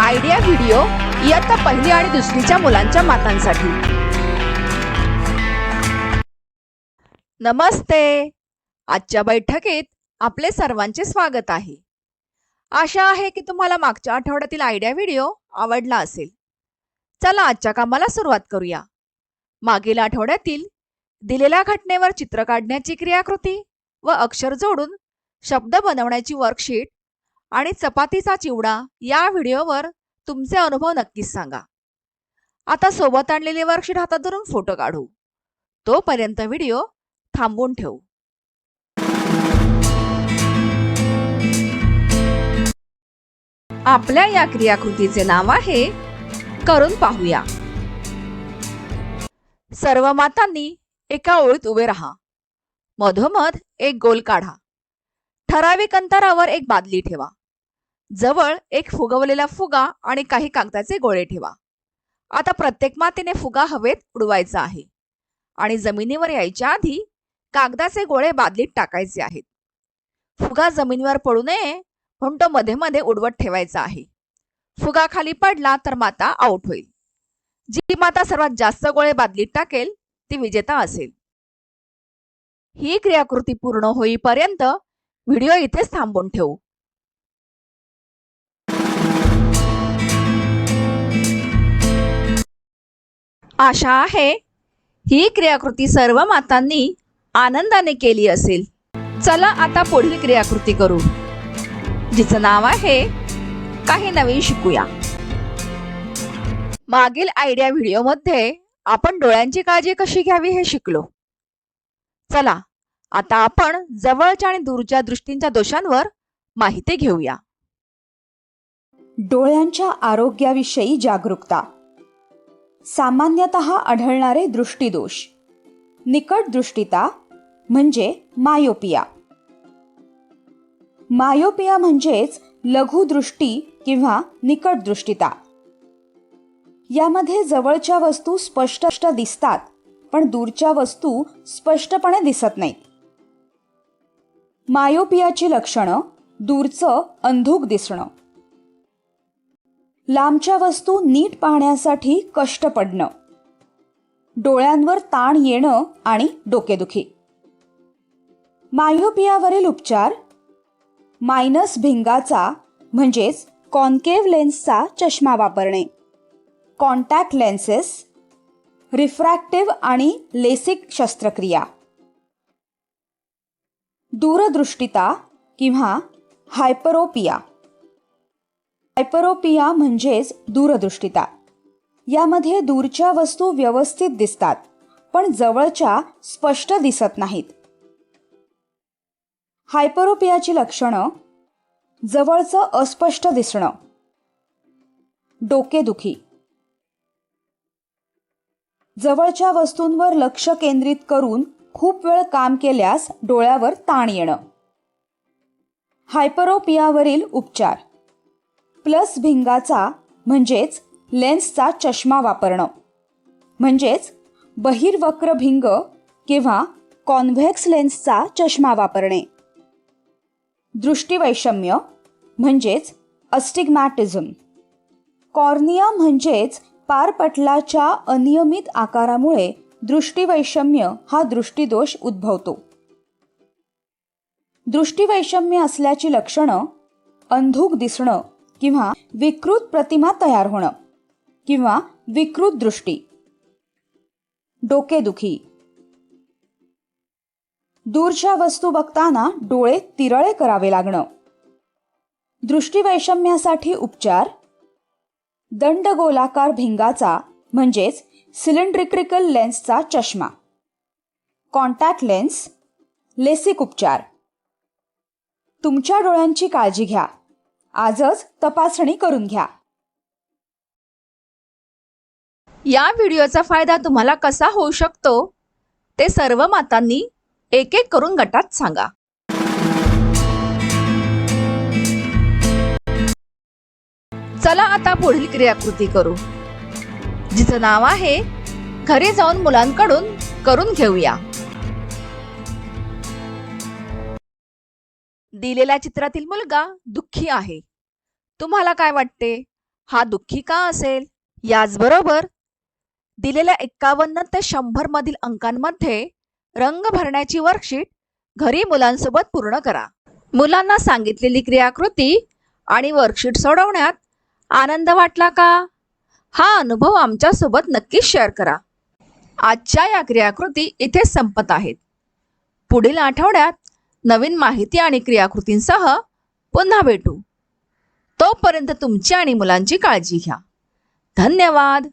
Idea video इयत्ता पहिली आणि दुसरीच्या मुलांच्या मातांसाठी. नमस्ते. आजच्या बैठकीत आपले सर्वांचे स्वागत आहे. आशा आहे की तुम्हाला मागच्या आठवड्यातील आयडिया व्हिडिओ आवडला असेल. चला आजच्या कामाला सुरुवात करूया. मागील आठवड्यातील दिलेल्या घटनेवर चित्र काढण्याची क्रियाकृती व अक्षर जोडून शब्द बनवण्याची वर्कशीट आणि चपातीचा चिवडा या व्हिडिओवर तुमचे अनुभव नक्कीच सांगा. आता सोबत आणलेली वर्कशीट हातात धरून फोटो काढू. तोपर्यंत व्हिडिओ थांबवून ठेवू. आपल्या या क्रियाकृतीचे नाव आहे करून पाहूया. सर्व मातांनी एका ओळीत उभे राहा. मधोमध एक गोल काढा. ठराविक अंतरावर एक बादली ठेवा. जवळ एक फुगवलेला फुगा आणि काही कागदाचे गोळे ठेवा. आता प्रत्येक मातेने फुगा हवेत उडवायचा आहे. आणि जमिनीवर यायच्या आधी कागदाचे गोळे बादलीत टाकायचे आहेत. फुगा जमिनीवर पडू नये म्हणून तो मध्ये मध्ये उडवत ठेवायचा आहे. फुगा खाली पडला तर माता आउट होईल. जी माता सर्वात जास्त गोळे बादलीत टाकेल ती विजेता असेल. ही क्रियाकृती पूर्ण होईपर्यंत व्हिडिओ इथेच थांबून ठेवू. आशा आहे ही क्रियाकृती सर्व मातांनी आनंदाने केली असेल. चला आता पुढील क्रियाकृती करू. जिचं नाव आहे काही नवीन शिकूया. मागील आयडिया व्हिडिओमध्ये आपण डोळ्यांची काळजी कशी घ्यावी हे शिकलो. चला आता आपण जवळच्या आणि दूरच्या दृष्टींच्या दोषांवर माहिती घेऊया. डोळ्यांच्या आरोग्याविषयी जागरूकता. सामान्यतः आढळणारे दृष्टीदोष. निकट दृष्टिता म्हणजे मायोपिया. मायोपिया म्हणजेच लघुदृष्टी किंवा निकट दृष्टिता. यामध्ये जवळच्या वस्तू स्पष्ट दिसतात पण दूरच्या वस्तू स्पष्टपणे दिसत नाहीत. मायोपियाची लक्षणं दूरचं अंधुक दिसणं. लांबच्या वस्तू नीट पाहण्यासाठी कष्ट पडणं. डोळ्यांवर ताण येणं आणि डोकेदुखी. मायोपियावरील उपचार. मायनस भिंगाचा म्हणजेच कॉन्केव्ह लेन्सचा चष्मा वापरणे. Contact lenses. रिफ्रॅक्टिव्ह आणि लेसिक शस्त्रक्रिया. दूरदृष्टिता किंवा हायपरोपिया. हायपरोपिया म्हणजेच दूरदृष्टिता. यामध्ये दूरच्या वस्तू व्यवस्थित दिसतात पण जवळच्या स्पष्ट दिसत नाहीत. हायपरोपियाची लक्षणं जवळचं अस्पष्ट दिसणं. डोकेदुखी. जवळच्या वस्तूंवर लक्ष केंद्रित करून खूप वेळ काम केल्यास डोळ्यावर ताण येणं. हायपरोपियावरील उपचार. प्लस भिंगाचा म्हणजेच लेन्सचा चष्मा वापरणं. म्हणजेच बहिर्वक्र भिंग किंवा कॉन्व्हेक्स लेन्सचा चष्मा वापरणे. दृष्टिवैषम्य म्हणजेच अस्टिग्मॅटिझम. कॉर्निया म्हणजेच पारपटलाच्या अनियमित आकारामुळे दृष्टिवैषम्य हा दृष्टिदोष उद्भवतो. दृष्टिवैषम्य असल्याची लक्षणं अंधुक दिसणं किंवा विकृत प्रतिमा तयार होणं किंवा विकृत दृष्टी. डोकेदुखी दूरच्या वस्तू बघताना डोळे तिरळे करावे लागणं. दृष्टीवैषम्यासाठी उपचार. दंडगोलाकार भिंगाचा म्हणजेच सिलेंड्रिक्रिकल लेन्सचा चष्मा. कॉन्टॅक्ट लेन्स लेसिक उपचार. तुमच्या डोळ्यांची काळजी घ्या. आजच तपासणी करून घ्या. या व्हिडिओचा फायदा तुम्हाला कसा होऊ शकतो ते सर्व मातांनी एक एक करून गटात सांगा. चला आता पुढील क्रियाकृती करू. जिचं नाव आहे घरी जाऊन मुलांकडून करून घेऊया. दिलेल्या चित्रातील मुलगा दुःखी आहे. तुम्हाला काय वाटते? हा दुःखी का असेल? याचबरोबर दिलेल्या एक्कावन्न ते शंभर मधील अंकांमध्ये रंग भरण्याची वर्कशीट घरी मुलांसोबत पूर्ण करा. मुलांना सांगितलेली क्रियाकृती आणि वर्कशीट सोडवण्यात आनंद वाटला का? हा अनुभव आमच्यासोबत नक्कीच शेअर करा. आजच्या या क्रियाकृती इथे संपत आहेत. पुढील आठवड्यात नवीन माहिती आणि क्रियाकृतींसह पुन्हा भेटू. तोपर्यंत तुमची आणि मुलांची काळजी घ्या. धन्यवाद.